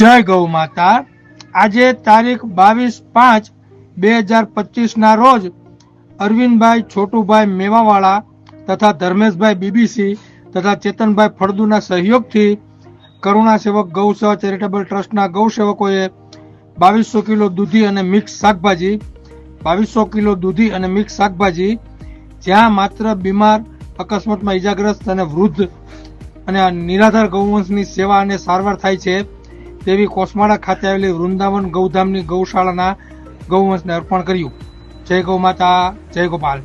જય ગૌ માતા. આજે તારીખ બાવીસ પાંચ બે હજાર પચીસ ના રોજ અરવિંદભાઈ છોટુભાઈ મેવાવાળા તથા ધર્મેશભાઈ બીબીસી તથા ચેતનભાઈ ફળદુના સહયોગથી કરુણા સેવક ગૌ સેવા ચેરિટેબલ ટ્રસ્ટના ગૌ સેવકોએ બાવીસો કિલો દૂધી અને મિક્સ શાકભાજી, બાવીસો કિલો દૂધી અને મિક્સ શાકભાજી, જ્યાં માત્ર બીમાર, અકસ્માતમાં ઈજાગ્રસ્ત અને વૃદ્ધ અને નિરાધાર ગૌવંશની સેવા અને સારવાર થાય છે. તેવી કોસમાળા ખાતે આવેલી વૃંદાવન ગૌધામની ગૌશાળાના ગૌવંશને અર્પણ કર્યું. જય ગૌ માતા, જય ગોપાલ.